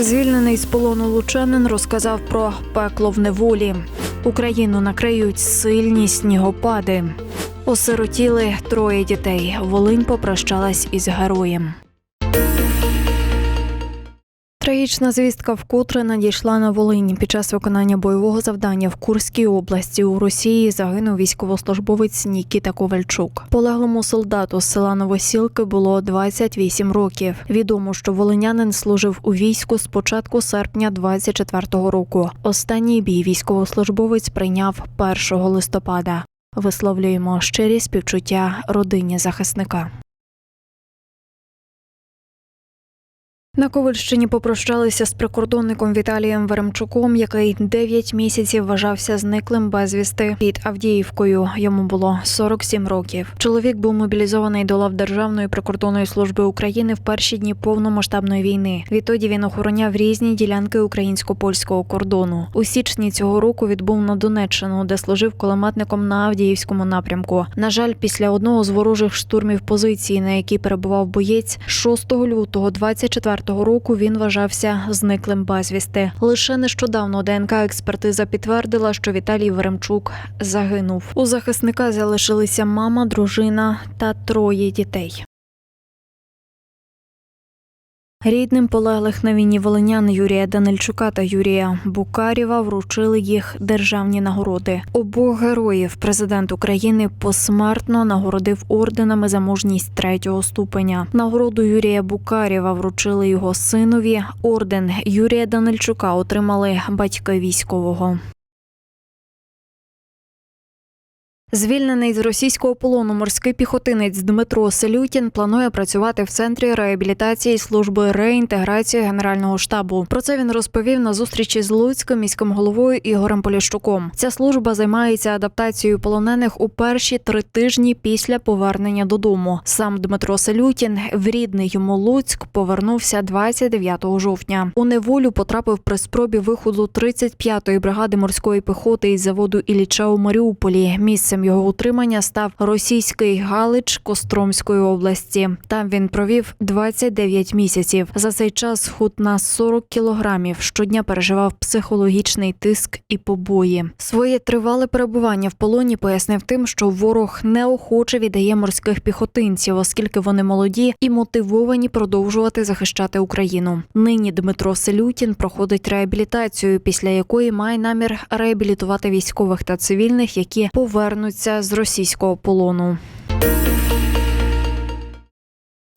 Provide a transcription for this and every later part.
Звільнений з полону лучанин розказав про пекло в неволі. Україну накриють сильні снігопади. Осиротіли троє дітей. Волинь попрощалась із героєм. Трагічна звістка вкотре надійшла на Волинь. Під час виконання бойового завдання в Курській області у Росії загинув військовослужбовець Нікіта Ковальчук. Полеглому солдату з села Новосілки було 28 років. Відомо, що волинянин служив у війську з початку серпня 24-го року. Останній бій військовослужбовець прийняв 1 листопада. Висловлюємо щирі співчуття родині захисника. На Ковальщині попрощалися з прикордонником Віталієм Веремчуком, який 9 місяців вважався зниклим безвісти під Авдіївкою. Йому було 47 років. Чоловік був мобілізований до лав Державної прикордонної служби України в перші дні повномасштабної війни. Відтоді він охороняв різні ділянки українсько-польського кордону. У січні цього року відбув на Донеччину, де служив кулеметником на Авдіївському напрямку. На жаль, після одного з ворожих штурмів позиції, на якій перебував боєць, 6 лютого 24 року він вважався зниклим безвісти. Лише нещодавно ДНК експертиза підтвердила, що Віталій Веремчук загинув. У захисника залишилися мама, дружина та троє дітей. Рідним полеглих на війні волинян Юрія Данильчука та Юрія Букарєва вручили їх державні нагороди. Обох героїв президент України посмертно нагородив орденами за мужність третього ступеня. Нагороду Юрія Букарєва вручили його синові. Орден Юрія Данильчука отримали батьки військового. Звільнений з російського полону морський піхотинець Дмитро Селютін планує працювати в центрі реабілітації служби реінтеграції Генерального штабу. Про це він розповів на зустрічі з Луцьким міським головою Ігорем Поліщуком. Ця служба займається адаптацією полонених у перші три тижні після повернення додому. Сам Дмитро Селютін в рідний йому Луцьк повернувся 29 жовтня. У неволю потрапив при спробі виходу 35-ї бригади морської піхоти із заводу Ілліча у Маріуполі. Місцем його утримання став російський Галич Костромської області. Там він провів 29 місяців. За цей час схуд на 40 кілограмів. Щодня переживав психологічний тиск і побої. Своє тривале перебування в полоні пояснив тим, що ворог неохоче віддає морських піхотинців, оскільки вони молоді і мотивовані продовжувати захищати Україну. Нині Дмитро Селютін проходить реабілітацію, після якої має намір реабілітувати військових та цивільних, які повернуться з російського полону.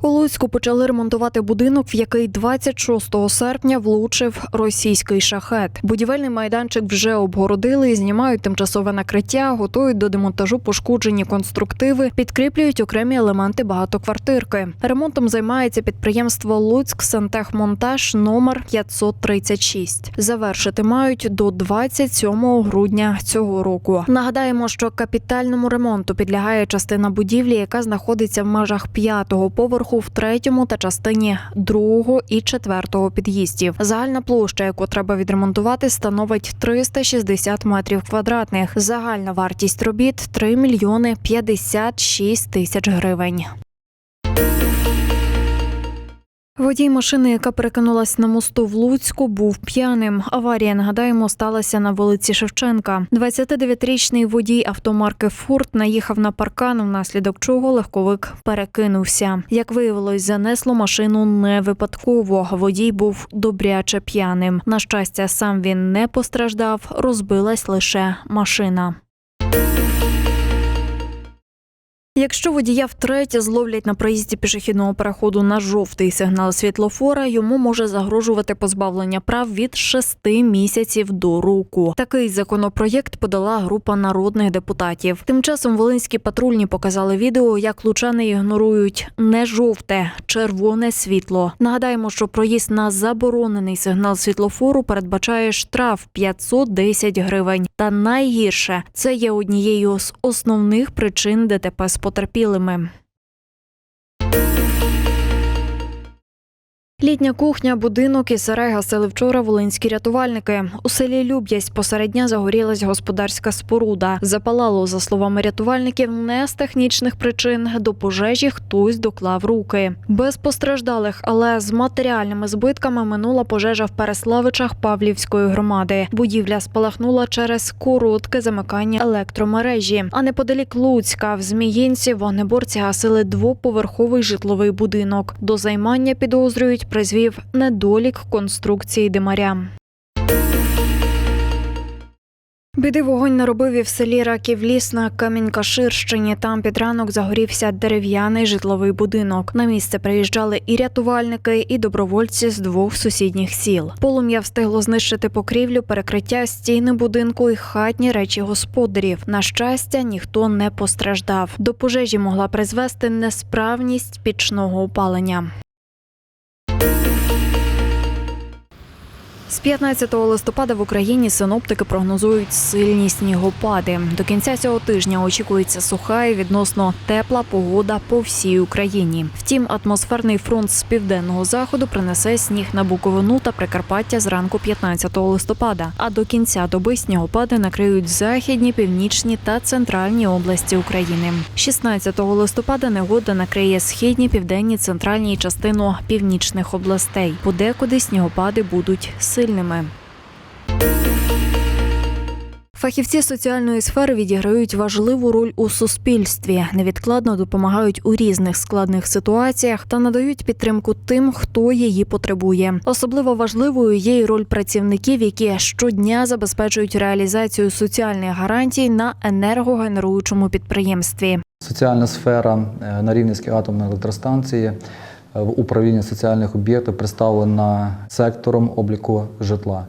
У Луцьку почали ремонтувати будинок, в який 26 серпня влучив російський шахет. Будівельний майданчик вже обгородили, знімають тимчасове накриття, готують до демонтажу пошкоджені конструктиви, підкріплюють окремі елементи багатоквартирки. Ремонтом займається підприємство Луцьк Сантехмонтаж номер 536. Завершити мають до 27 грудня цього року. Нагадаємо, що капітальному ремонту підлягає частина будівлі, яка знаходиться в межах п'ятого поверху в третьому та частині другого і четвертого під'їздів. Загальна площа, яку треба відремонтувати, становить 360 метрів квадратних. Загальна вартість робіт 3 мільйони 56 тисяч гривень. Водій машини, яка перекинулась на мосту в Луцьку, був п'яним. Аварія, нагадаємо, сталася на вулиці Шевченка. 29-річний водій автомарки Форд наїхав на паркан, внаслідок чого легковик перекинувся. Як виявилось, занесло машину не випадково. Водій був добряче п'яним. На щастя, сам він не постраждав, розбилась лише машина. Якщо водія втретє зловлять на проїзді пішохідного переходу на жовтий сигнал світлофора, йому може загрожувати позбавлення прав від 6 місяців до року. Такий законопроєкт подала група народних депутатів. Тим часом волинські патрульні показали відео, як лучани ігнорують не жовте, червоне світло. Нагадаємо, що проїзд на заборонений сигнал світлофору передбачає штраф 510 гривень. Та найгірше це є однією з основних причин ДТП з потерпілими. Літня кухня, будинок і сарай гасили вчора волинські рятувальники. У селі Люб'ясть посеред дня загорілась господарська споруда. Запалало, за словами рятувальників, не з технічних причин. До пожежі хтось доклав руки. Без постраждалих, але з матеріальними збитками минула пожежа в Переславичах Павлівської громади. Будівля спалахнула через коротке замикання електромережі. А неподалік Луцька в Зміїнці вогнеборці гасили двоповерховий житловий будинок. До займання підозрюють призвів недолік конструкції димаря. Біди вогонь наробив і в селі Раків Ліс на Камінькаширщині. Там під ранок загорівся дерев'яний житловий будинок. На місце приїжджали і рятувальники, і добровольці з двох сусідніх сіл. Полум'я встигло знищити покрівлю, перекриття стіни будинку і хатні речі господарів. На щастя, ніхто не постраждав. До пожежі могла призвести несправність пічного опалення. З 15 листопада в Україні синоптики прогнозують сильні снігопади. До кінця цього тижня очікується суха і відносно тепла погода по всій Україні. Втім, атмосферний фронт з південного заходу принесе сніг на Буковину та Прикарпаття зранку 15 листопада. А до кінця доби снігопади накриють західні, північні та центральні області України. 16 листопада негода накриє східні, південні, центральні частину північних областей. Подекуди снігопади будуть сильними. Фахівці соціальної сфери відіграють важливу роль у суспільстві, невідкладно допомагають у різних складних ситуаціях та надають підтримку тим, хто її потребує. Особливо важливою є й роль працівників, які щодня забезпечують реалізацію соціальних гарантій на енергогенеруючому підприємстві. Соціальна сфера е, на Рівненській атомній електростанції в управлінні соціальних об'єктів представлена сектором обліку житла.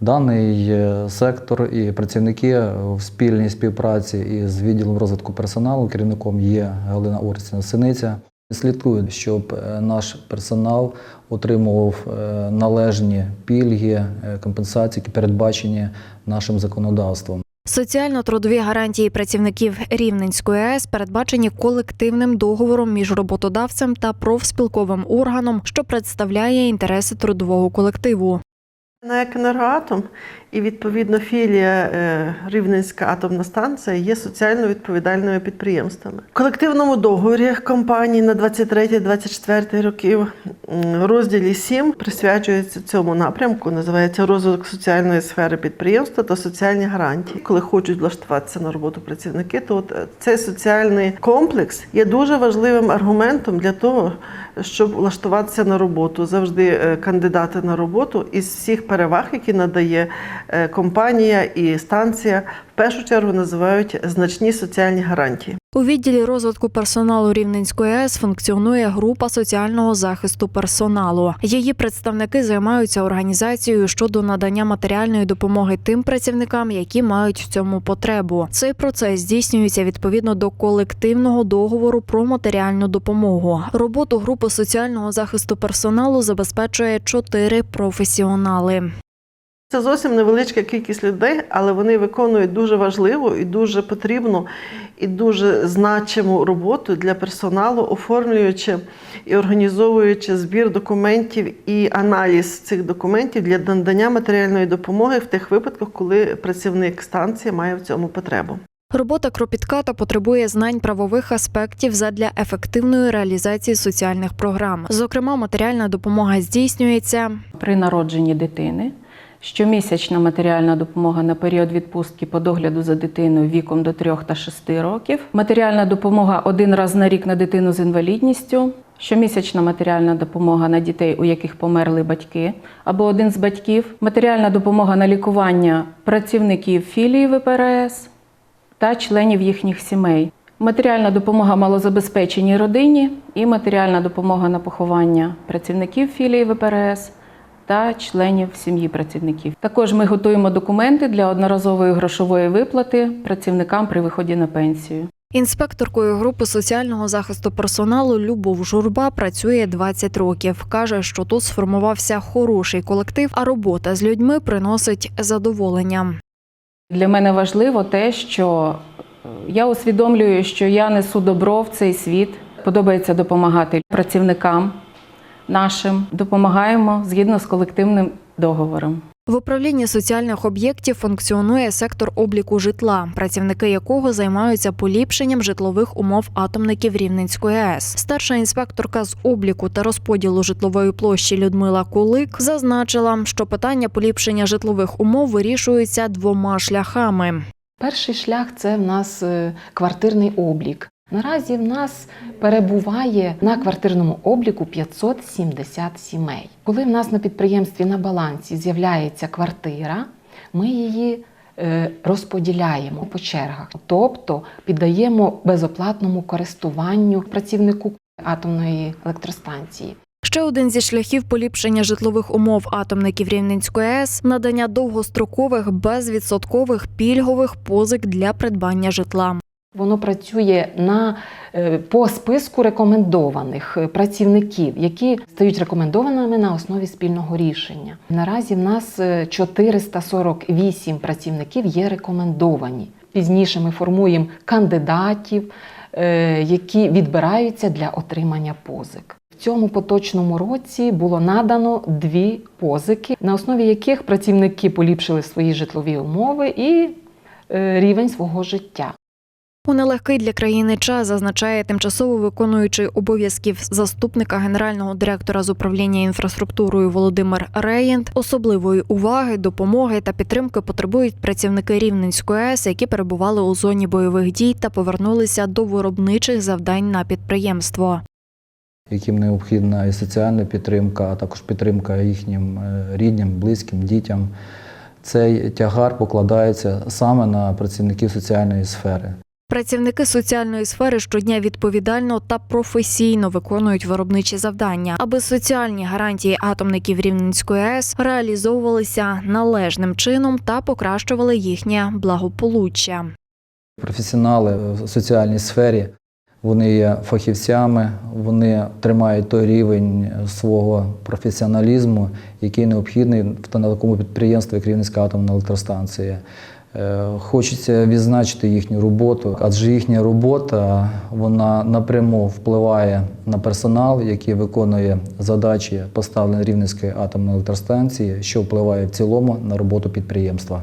Даний е, сектор і працівники в спільній співпраці із відділом розвитку персоналу, керівником є Галина Орсіна Синиця. Слідкують, щоб е, наш персонал отримував е, належні пільги, компенсації, які передбачені нашим законодавством. Соціально-трудові гарантії працівників Рівненської АЕС передбачені колективним договором між роботодавцем та профспілковим органом, що представляє інтереси трудового колективу. НАЕК «Енергоатом» і відповідно філія е, Рівненська атомна станція є соціально відповідальними підприємствами. В колективному договорі компанії на 23-24 років розділі 7 присвячується цьому напрямку. Називається розвиток соціальної сфери підприємства та соціальні гарантії. Коли хочуть влаштуватися на роботу працівники, то от е, цей соціальний комплекс є дуже важливим аргументом для того, щоб влаштуватися на роботу. Завжди е, кандидати на роботу із всіх переваг, які надає е, компанія і станція, в першу чергу називають значні соціальні гарантії. У відділі розвитку персоналу Рівненської АЕС функціонує група соціального захисту персоналу. Її представники займаються організацією щодо надання матеріальної допомоги тим працівникам, які мають в цьому потребу. Цей процес здійснюється відповідно до колективного договору про матеріальну допомогу. Роботу групи соціального захисту персоналу забезпечує чотири професіонали. Це зовсім невеличка кількість людей, але вони виконують дуже важливу і дуже потрібну і дуже значиму роботу для персоналу, оформлюючи і організовуючи збір документів і аналіз цих документів для надання матеріальної допомоги в тих випадках, коли працівник станції має в цьому потребу. Робота кропітка та потребує знань правових аспектів задля ефективної реалізації соціальних програм. Зокрема, матеріальна допомога здійснюється при народженні дитини. Щомісячна матеріальна допомога на період відпустки по догляду за дитиною віком до 3 та 6 років. Матеріальна допомога один раз на рік на дитину з інвалідністю. Щомісячна матеріальна допомога на дітей, у яких померли батьки або один з батьків. Матеріальна допомога на лікування працівників філії ВПРС та членів їхніх сімей. Матеріальна допомога малозабезпеченій родині і матеріальна допомога на поховання працівників філії ВПРС та членів сім'ї працівників. Також ми готуємо документи для одноразової грошової виплати працівникам при виході на пенсію. Інспекторкою групи соціального захисту персоналу Любов Журба працює 20 років. каже, що тут сформувався хороший колектив, а робота з людьми приносить задоволення. Для мене важливо те, що е, я усвідомлюю, що я несу добро в цей світ. Подобається допомагати працівникам, нашим допомагаємо згідно з колективним договором. В управлінні соціальних об'єктів функціонує сектор обліку житла, працівники якого займаються поліпшенням житлових умов атомників Рівненської АЕС. Старша інспекторка з обліку та розподілу житлової площі Людмила Кулик зазначила, що питання поліпшення житлових умов вирішуються двома шляхами. Перший шлях це в нас е, квартирний облік. Наразі в нас перебуває на квартирному обліку 570 сімей. Коли в нас на підприємстві на балансі з'являється квартира, ми її е, розподіляємо по чергах, тобто піддаємо безоплатному користуванню працівнику атомної електростанції. Ще один зі шляхів поліпшення житлових умов атомників Рівненської АЕС – надання довгострокових безвідсоткових пільгових позик для придбання житла. Воно працює на е, по списку рекомендованих е, працівників, які стають рекомендованими на основі спільного рішення. Наразі в нас е, 448 працівників є рекомендовані. Пізніше ми формуємо кандидатів, е, які відбираються для отримання позик. В цьому поточному році було надано дві позики, на основі яких працівники поліпшили свої житлові умови і е, рівень свого життя. У нелегкий для країни час зазначає тимчасово виконуючий обов'язків заступника генерального директора з управління інфраструктурою Володимир Реєнт. Особливої уваги, допомоги та підтримки потребують працівники Рівненської АЕС, які перебували у зоні бойових дій та повернулися до виробничих завдань на підприємство. яким необхідна і соціальна підтримка, а також підтримка їхнім е, рідним, близьким, дітям. Цей тягар покладається саме на працівників соціальної сфери. Працівники соціальної сфери щодня відповідально та професійно виконують виробничі завдання, аби соціальні гарантії атомників Рівненської АЕС реалізовувалися належним чином та покращували їхнє благополуччя. Професіонали в соціальній сфері вони є фахівцями, вони тримають той рівень свого професіоналізму, який необхідний в такому підприємстві, як Рівненська атомна електростанція. Е, Хочеться відзначити їхню роботу, адже їхня робота вона напряму впливає на персонал, який виконує задачі, поставлені Рівненської атомної електростанції, що впливає в цілому на роботу підприємства.